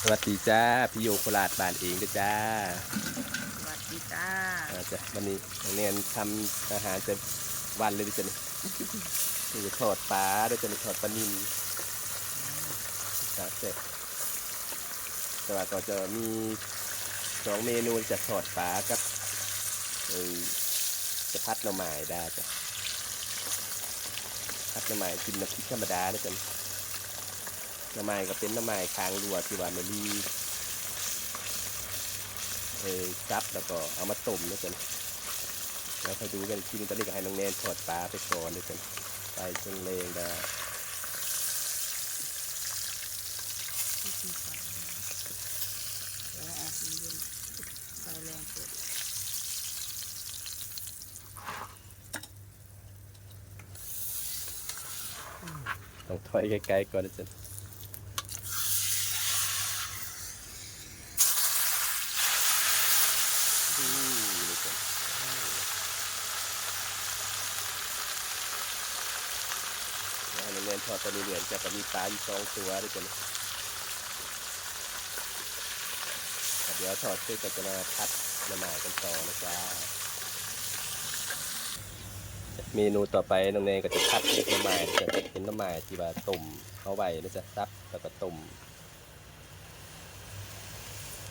สวัสดีจ้าพี่โยโคราชบ้านเองด้วยจ้าสวัสดีจ้าอาจ้ะวันนี้น้องเนียนทำอาหารจะวันเลยดิจ้ะนี่นี่จะทอดปลาด้วยจ้ะนี่ทอดปลานิ่มครับเสร็จแต่ว่าก็จะมีสองเมนูจะทอดปลากับเอ่อจะพัดหน่อไม้ได้จ้ะพัดหน่อไม้กินน้ำพริกธรรมดาด้วยจ้ะ นี่หน่อไม้ก็เป็นน่อไม้ค้างรัวที่ว่าไม่รีเออจับแล้วก็เอามาต้มด้วยกันแล้วคอยดูกันทีนึงตอนนี้ก็ให้น้องแนนทอดปลาไปก่อนด้วยกันไปจนเลงได้ที่ที่ใส่แล้วอาบน้ำเย็นไต้องถอยไกลๆก่อนด้วยกันอืมด้วยกันแล้วให้น้องแนนทอดตอนนี้เหลือจะก็ มีปลาอยู่สองตัวด้วยกันเดี๋ยวทอดเสร็จก็จะมาพัดละหมาดกันต่อนะจ๊ะเมนูต่อไปน้องเนยก็จะพัดน้ำไม้จะเป็นน้ำไม้ที่ว่าต้มเอาไว้นะจ๊ะซับแล้วก็ต้ม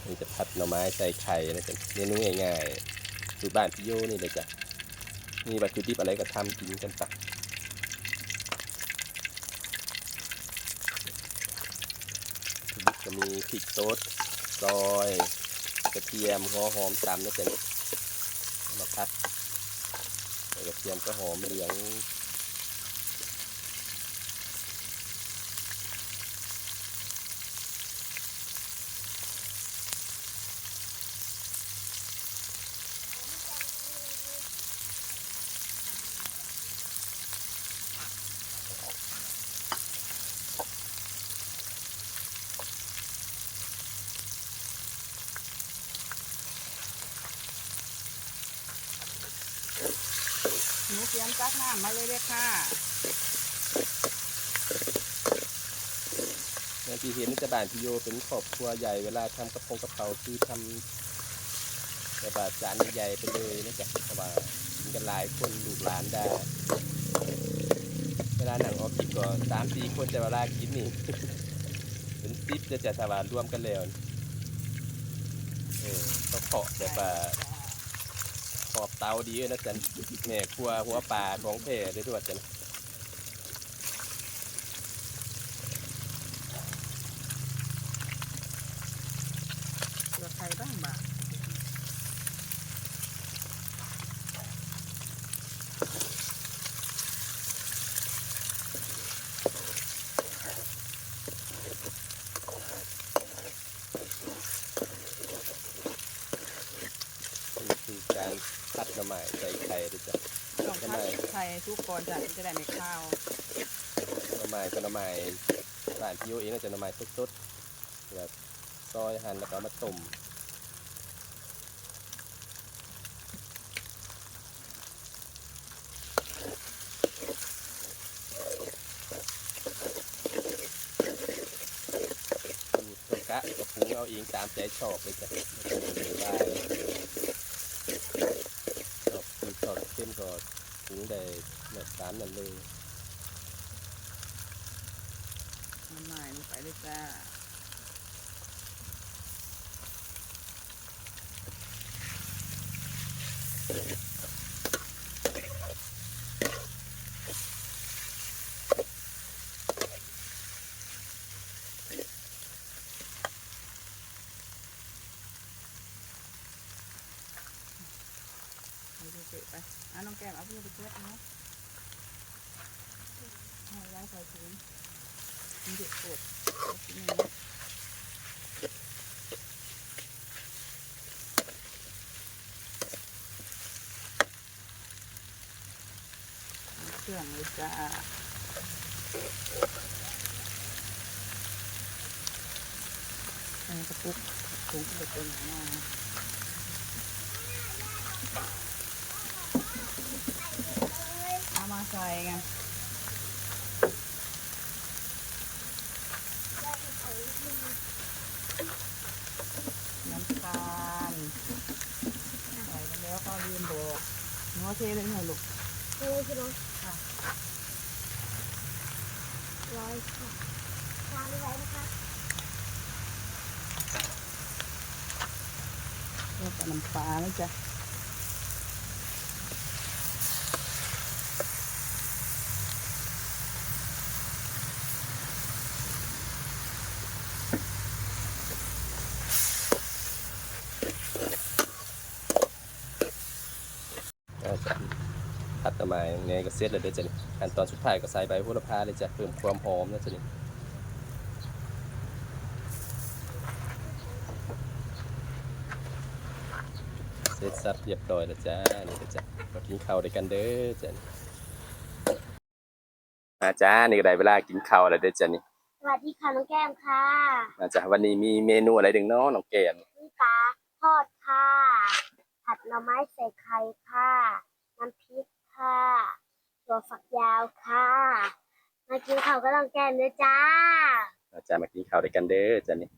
นี่จะพัดหน่อไม้ใส่ไข่นะจ๊ะเมนูง่ายๆสูตรบ้านพี่โยนี่เลยจ้ะมีวัตถุดิบอะไรก็ทำกินกันปะวัตถุดิบก็ มีพริกโต๊ดซอยกระเทียมหัวหอมตำนะจ๊ะเอามาพัดกระเทียมก็หอมเหลือง หนูเตรียมจักน้ำมาเลยเลยค่ะอย่างที่เห็นจะบานพี่โยเป็นครอบครัวใหญ่เวลาทำกระพงกระเพราคือทำแบบจานใหญ่ๆไปเลยนะจ๊ะเพระว่ากินกันหลายคนลูกหลานได้ เวลาหนังออกกินก็สามสี่คนแต่เวลากินนี่เป็นซิปจะจะสบานรวมกันแล้วเออเขาเคาะแบบว่า ขอบเตาดีด้วยนะจันแม่ครัวหัวป่าของแท้ได้ด้วยจัน เกลือไทยบ้างบ่า นี่คือการพัดหน้ำ ใหม่ใส่ไข่ด้วยจ้ะต้องพัดไทยทุกก่อนจ้ะถึงจะได้ไม่ข้าวหน้ำใหม่ก็หน้ำใหม่บ้านพี่โยเองก็จะหน้ำใหม่สดๆแบบซอยหั่นแล้วก็เอามาต้มสูตรกะกระปุงเอาเองตามใจชอบเลยจ้ะไม่ต้องไปได้ชอบกินชอบเข้มก็ ถึงได้แบบสามนั่นเลยมันหม่ลงไปเลยจ้าเฉยๆไปอะน้องแก้มเอาเพื่อไปเช็ดเนาะให้ย้ายใส่ถุง มันเด็กปวดเอาชิ้นนี้เอาเครื่องเลยจ้าใส่กระปุกถุงกระปุกหนาเอามาใส่ไง เเทเลยหน่อยลูกเลยใช่ไหมค่ะร้อยค่ะตามไว้นะคะแล้วก็น้ำปลาแล้วจ้ะ อาจารย์พัดตะไม้ไงก็ เสร็จแล้วเด้อจ้ะนี่ขั้นตอนสุดท้ายก็ใส่ใบโหระพาเลยจ้ะเพิ่มความหอมนะจ้ะนี่เสร็จสับเรียบร้อยแล้วจ้านี่เด้อจ้ะมากินข้าวด้วยกันเด้อจ้ะนี่อาจ้านี่ก็ได้เวลากินข้าวแล้วเด้อจ้ะนี่สวัสดีค่ะน้องแก้มค่ะอาจ้ะวันนี้มีเมนูอะไรดึงเนาะน้องแกนนี่ปลาทอดค่ะผัดหน่อไม้ใส่ไข่ค่ะน้ำพริกค่ะ ตัวฝักยาวค่ะ มากินข้าวก็ต้องแก้มด้วยจ้าอาจารย์มากินข้าวด้วยกันเด้อจ้ะนี่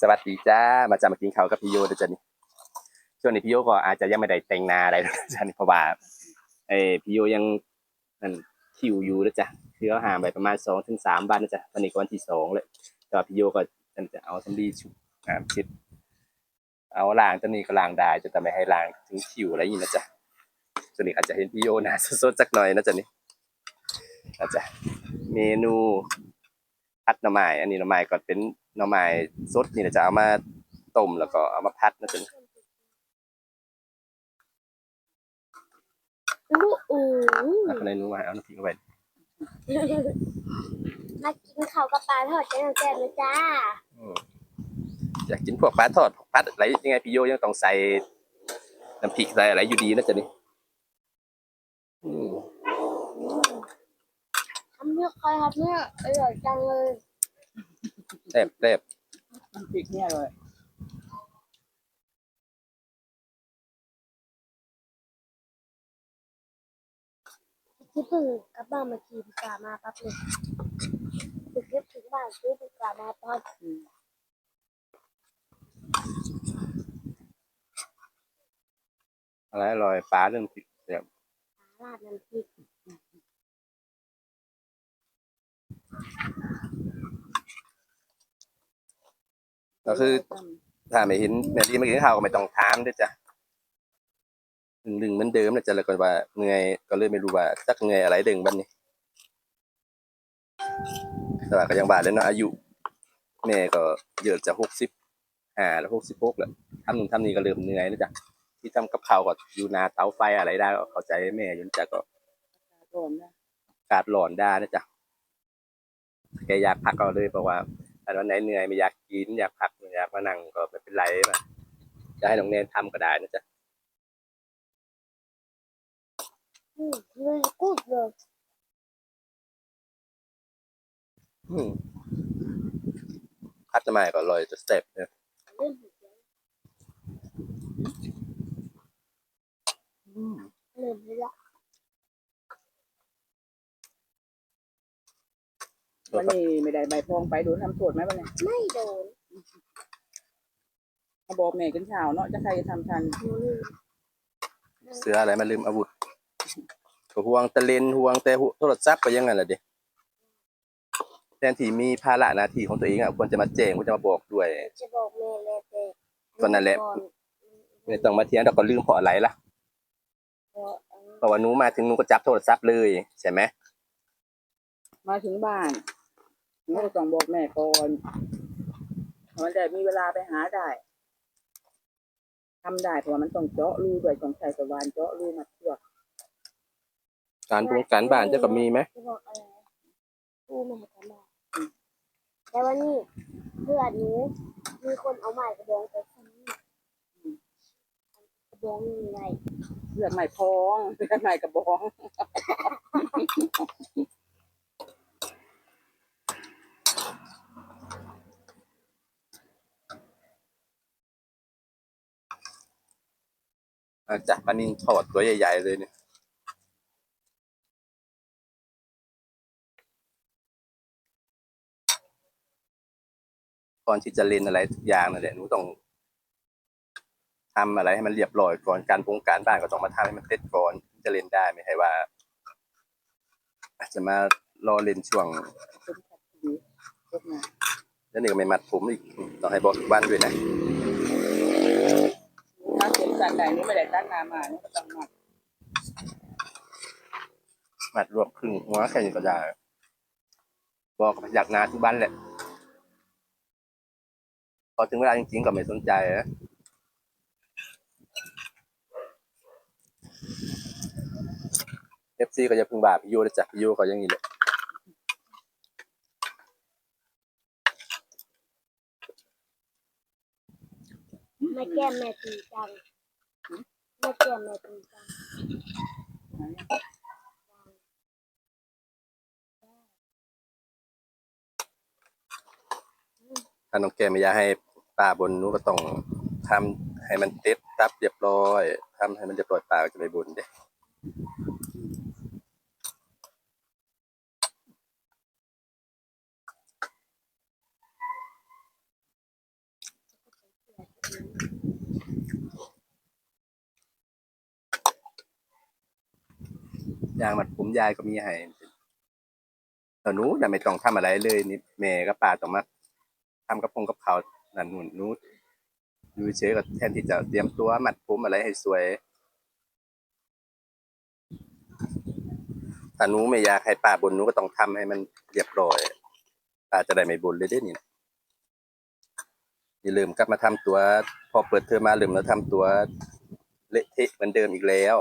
สวัสดีจ้า มาจ้ามากินข้าวกับพี่โยเด้อจ้ะนี่ช่วงนี้พี่โยก็อาจจะยังไม่ได้แต่งหน้าอะไรนะจ้ะนี่เพราะว่าเออพี่โยยังนั่นคิวอยู่นะจ้ะคือเขาห่างไปประมาณสองถึงสามวันนะจ๊ะวันนี้ก็วันที่สองเลยแต่ว่าพี่โยก็จะเอาสำลีชุบ อ่าชิด เอาล้างตัวนี้ก็ล้างได้จะแต่ไม่ให้ล้างถึงคิวอะไรอย่างนี้นะจ๊ะส่วนนี้อาจจะเห็นพี่โยหนะสดๆสักหน่อยนะจ๊ะนี่อาจจะเมนูพัดหน่อไม้อันนี้หน่อไม้ก็เป็นหน่อไม้สดนี่นะจะเอามาต้มแล้วก็เอามาพัดนะจ๊ะนี่อู้อูเอาคนในนู้นมาเอาน้ำพริกเข้าไปมากินข้าวกับปลาทอดกับน้องแก้มด้วยจ้า อืมอยากกินพวกปลาทอดพวกพัดอะไรยังไงพี่โยยังต้องใส่น้ำพริกใส่อะไรอยู่ดีนะจ๊ะนี่อืมทำเพื่อใครครับเนี่ยอร่อยจังเลยแซ่บแซ่บน้ำพริกเนี่ยเลยที่เพิ่งกลับบ้านมาขี่ปีกามาปั๊บเลยถึงเก็บถึงบ้านซื้อปีกามาปั๊บ อะไรอร่อยปลาเรื่องพริกแซ่บราดน้ำพริกก็คือถ้าไม่เห็นแม่ลีมากินข้าวก็ไม่ต้องถามด้วยจ้ะดึงๆเหมือนเดิมนะจ๊ะแล้วก็ว่าเหนื่อยก็เลยไม่รู้ว่าจักเหนื่อยอะไรเดึงบัดนี้แต่ว่าก็ยังบาดเลยเนาะอายุแม่ก็เยอะจะหกสิบห้าแล้วหกสิบหกแล้วทำนู่นทำนี่ก็เริ่มเหนื่อยนะจ๊ะ ที่ทำกับข้าวก็อยู่หนาเตาไฟอะไรได้ก็เข้าใจแม่อยุ่นจ้ะก็ร้อนนะอากาศร้อนได้นะจ๊ะแกอยากพักก็เลยบอกว่าถ้าวันไหนเหนื่อยไม่อยากกินอยากพักอยากมานั่งก็ไม่เป็นไรมาจะให้น้องเนนทำก็ได้นะจ๊ะอืมเลยกูดเลยอืมพัดทำไมก็อร่อยจะสเต็ปเนี่ยเล่นหัวใจอืมเริ่มเลยละวันนี้ไม่ได้ใบพองไปโดนทำโทษไหมวันนี้ไม่โดนมาบอกแม่กันเช้าเนาะจะใครจะทำทันหนูลืมเสืออะไรมาลืมอาวุธก็ห่วงแตะเลนห่วงแต่โทรศัพท์ก็อยังไงล่ะเด็แทนที่มีภาระหน้าที่ของตัวเองอะควรจะมาแจ้งควรจะมาบอกด้วยจะบอกแม่เลยแต่ก็นั่นแหละไม่ต้องมาเถียงแต่ก็ลืมเพราะอะไรล่ะ เพราะเพราะว่าหนูมาถึงหนูก็จับโทรศัพท์เลยใช่ไหมมาถึงบ้านหนูก็ต้องบอกแม่ก่อนมันจะมีเวลาไปหาได้ทำได้เพราะว่ามันต้องเจาะรูด้วยต้องใช้สว่านเจาะรูมาเชือกการปรุงการบ้านเจ้าก็มีไหมจะบอกอะไรกูไม่ให้ทำได้แต่วันนี้เพื่อนหนูมีคนเอาไม้กระบองไปฟันกระบองยังไง เลือกใหม่พองเลือกใหม่กระบองจากปลานินทอดตัวใหญ่ ๆ เลยเนี่ยก่อนที่จะเล่นอะไรทุกอย่างนั่นแหละหนูต้อง ทำอะไรให้มันเรียบร้อยก่อนการปรุงการบ้านก็ต้องมาทำให้มันเสร็จก่อนจะเล่นได้ไม่ใช่ว่าอาจจะมารอเล่นช่วงเป็นขัดดีพวกนั้นแล้วนี่ก็ไม่มัดผมอีกต้องให้บอกทุกวันด้วยนะถ้าเข็มสันใดนี่ไม่ได้ตั้งนามานี่ก็ต้องมัดมัดรวบครึ่งหัวแค่นี้ก็ได้บอกอยากนาทุกบ้านแหละพอถึงเวลาจริงๆก็ไม่สนใจนะเอ ฟซีก็จะพึ่งบาพี่โยนะจ๊ะพี่โยก็อยังนี้แหละแม่แก้มแม่ตีจังแม่แก้มแม่ตีจังถ้าน้องแกไม่อยากให้ป้าบนหนู้ก็ต้องทำให้มันเต็ดตับเรียบร้อยทำให้มันเรียบร้อยป้าก็จะไม่บนเด้ ยางมัดผมยายก็มีให้ต่หนูน่ไม่ต้องทำอะไรเลยนี่แม่กับป้าต้องมาทำกับพงกับเขานั่นนู่นหนูอยู่เฉยก็แทนที่จะเตรียมตัวมัดผมอะไรให้สวยถ้าหนูไม่อยากให้ป้าบนนูก็ต้องทำให้มันเรียบร้อยป้าจะได้ไม่บนเลยเด้นี่นะ อย่าลืมกลับมาทำตัว พอเปิดเทอมมาลืมแล้วทำตัวเละเทะเหมือนเดิมอีกแล้ว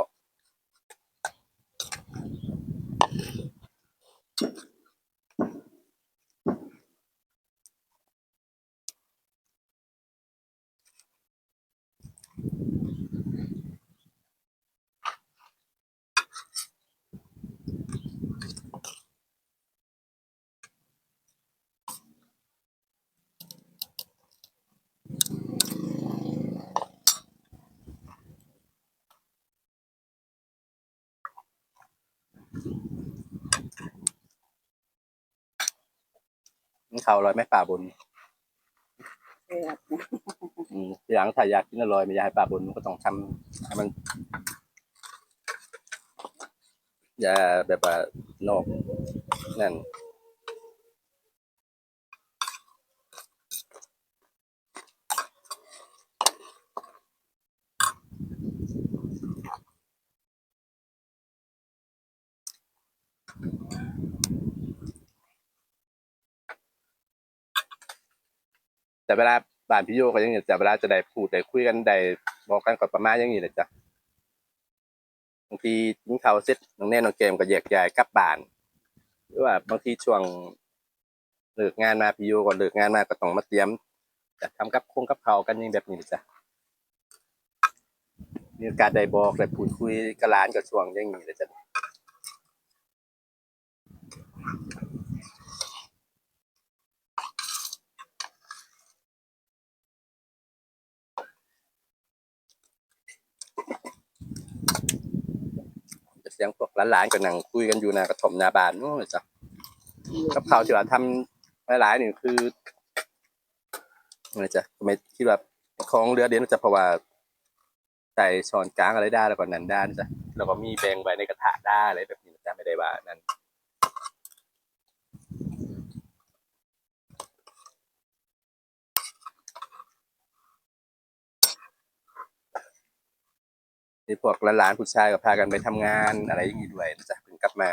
เขาวอร่อยไหมป่าบนแซ่บอืมทีหลังถ้าอยากกินอร่อยไม่อยากให้ป่าบนมันก็ต้องทำให้มัน อย่าแบบว่านอกนั่น แต่เวลาบ้านพี่โยก็อยังนี้แต่เวลาจะได้พูดได้คุยกันได้บอกกันก็ประมาณอย่างนี้แหละจ้ะบางทีกินข้าเสร็จน้องแน่น้องเกมก็แยกย้ายกลับบ้านหรือว่าบางทีช่วงเลิกงานมาพี่โยก็เลิกงานมาก็ต้องมาเตรียมจะทำกับคงกับเขากันยังแบบนี้แหละจ้ะมีโอกาสได้บอกได้พูดคุยกับหลานกับช่วงอย่างนี้แหละจ้ะ เสียงพวกหลานๆก็นั่งคุยกันอยู่นากระถ่มนาบานนู้นจ้ะกับข่าวที่ว่าทำหลายๆนี่คืออะไรจ้ะไม่คิดว่าของเรือเด่นจะเพราะว่าใส่ช้อนกลางอะไรได้แล้วก็นันด้านจ้ะแล้วก็มีแบงไว้ในกระถาได้อะไรแบบนี้จ้ะไม่ได้ว่านั้น นี่พวกหลานๆผู้ชายก็พากันไปทำงานอะไรอย่างนี้ด้วยนะจ๊ะเพิ่งกลับมา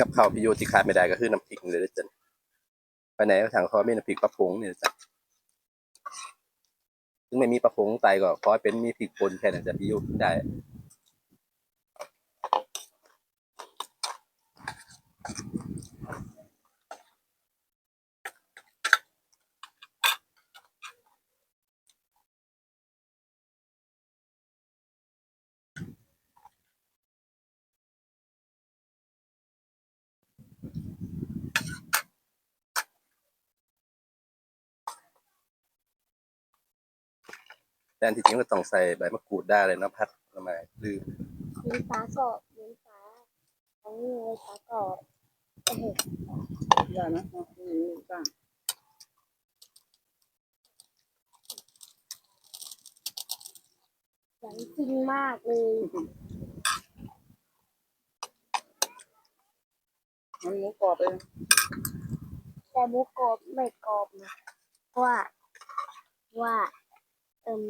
กับข้าวพิโยที่ขาดไม่ได้ก็คือน้ำพริกเลยจ้ะไปไหนก็ถังคอไม่น้ำพริกปลาพงเนี่ยจ้ะ ถึงไม่มีประผงไตก็ขอให้เป็นมีพริกป่นแค่นั้นจะพิยกินได้ แต่อันที่จริงก็ต้องใส่ใบมะกรูดได้เลยเนาะพัดทำไมลืมมีฟ้ากรอบมีฟ้าอันนี้เลยฟ้ากรอบโอ้โหได้ไหมอ๋อนี่บ้างหวานจริงมากเลยมันหมูกรอบเลยแต่หมูกรอบไม่กรอบนะว่าว่า เอิม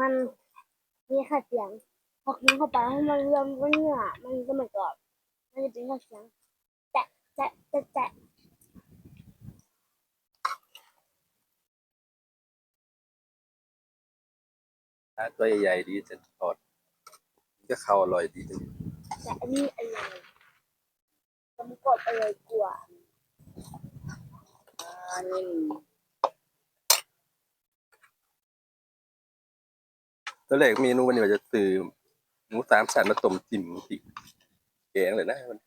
มันมีข้าวเสียงพอกินเข้าไปให้มันรวมกับเนื้อมันก็ไม่กรอบมันจะเป็นข้าวเสียงแจะแจะแจะแจะถ้าตัวใหญ่ๆดีจะทอดก็เข้าอร่อยดีจังแต่อันนี้อร่อยแต่หมูกรอบอร่อยกว่าอ่านี่ ตอนแรกเมนูวันนี้ว่าจะซื้อหมูสามชั้นมาต้มจิ้มพริกแกงเลยนะมัน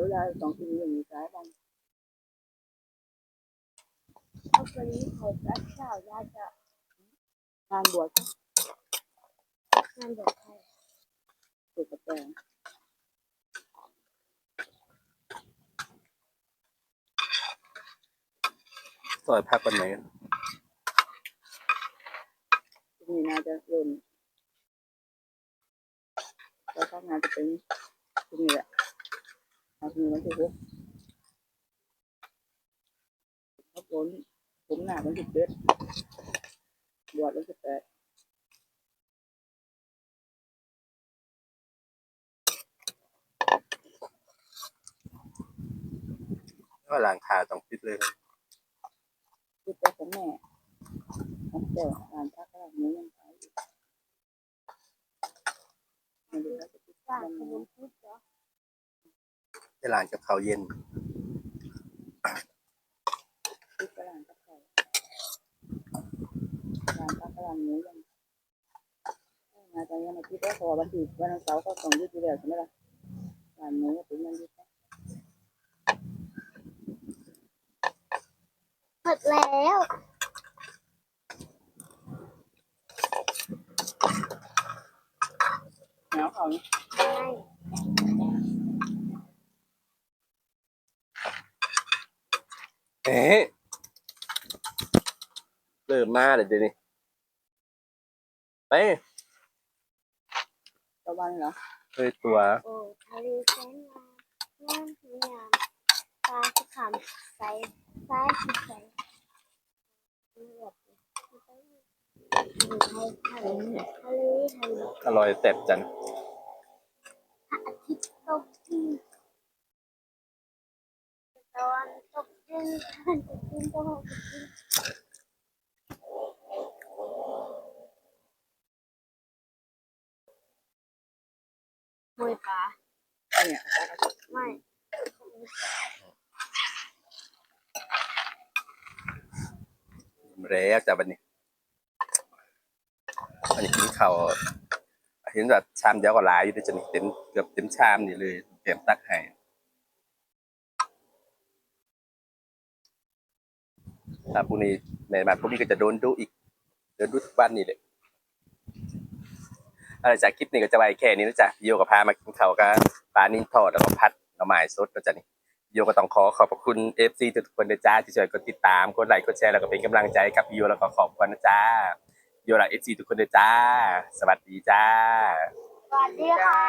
ดี๋ยวยายสองกินอย่างนี้สายบ้างเอาตัวนี้ใส่กระเช้าได้จะงานบวชงานแบบไทยเกิดกาแฟซอยพักวันไหนนี่น่าจะเริ่มแล้วก็งานจะเป็นที่นี่แหละ เอาที่นี่วันที่หกเขาผลผมหน้าวันที่เจ็ดบวชวันที่แปดก็ลางขาต้องปิดเลยที่แปของแม่ของเจ้าอ่านพักแล้วหนูยังขายอยู่ไม่รู้ว่าจะปิดว่าวันขไหนมพุทธเหรอ ให้ล้างกับข้าวเย็นปิดกระดานกับเขาร้านพักกระดานหนูยังงานตอนนี้มาคิดว่าพอวันที่วันเสาร์ก็ต้องยืดอยู่แล้วใช่ไหมล่ะร้านหนูก็เป็นยังยืดหมดแล้วหนาวเขาเนี่ยใช่ เอ๊ะเริ่มมาเลยเดี๋ยวนี้ไปตะวันเหรอเฮ้ยตัวโอ้ทะเลแสนงามงามสวยงามปลาสีขาวใสซ้ายสีใสเลือดทะเลทะเลทะเลทะเลอร่อยแซ่บจังพระอาทิตย์ตกดินตะวัน มวยปลาอันเนี้ยไม่แล้วจ้ะวันนี้วันนี้กินข้าวเห็นแบบชามเดียวก็หลายอยู่ด้วยจะนี่เต็มเกือบเต็มชามนี่เลยเตรียมตักให้ ถ้าพรุ่งนี้ในมาพรุ่งนี้ก็จะโดนดุอีกเดี๋ยวดุทุกวันนี่เลยอะไรจากคลิปนี้ก็จะไว้แค่นี้นะจ๊ะโยกับพามากินข้าวกับปลานิ่ทอดแล้วก็พัดหน่อไม้สดนะจ๊ะนี่โยก็ต้องขอขอบพระคุณ FC ทุกคนนะจ้าที่ช่วยกดติดตามกดไลค์กดแชร์แล้วก็เป็นกำลังใจกับโยแล้วก็ขอบคุณนะจ้าโยรัก FC ทุกคนนะจ้าสวัสดีจ้าสวัสดีค่ะ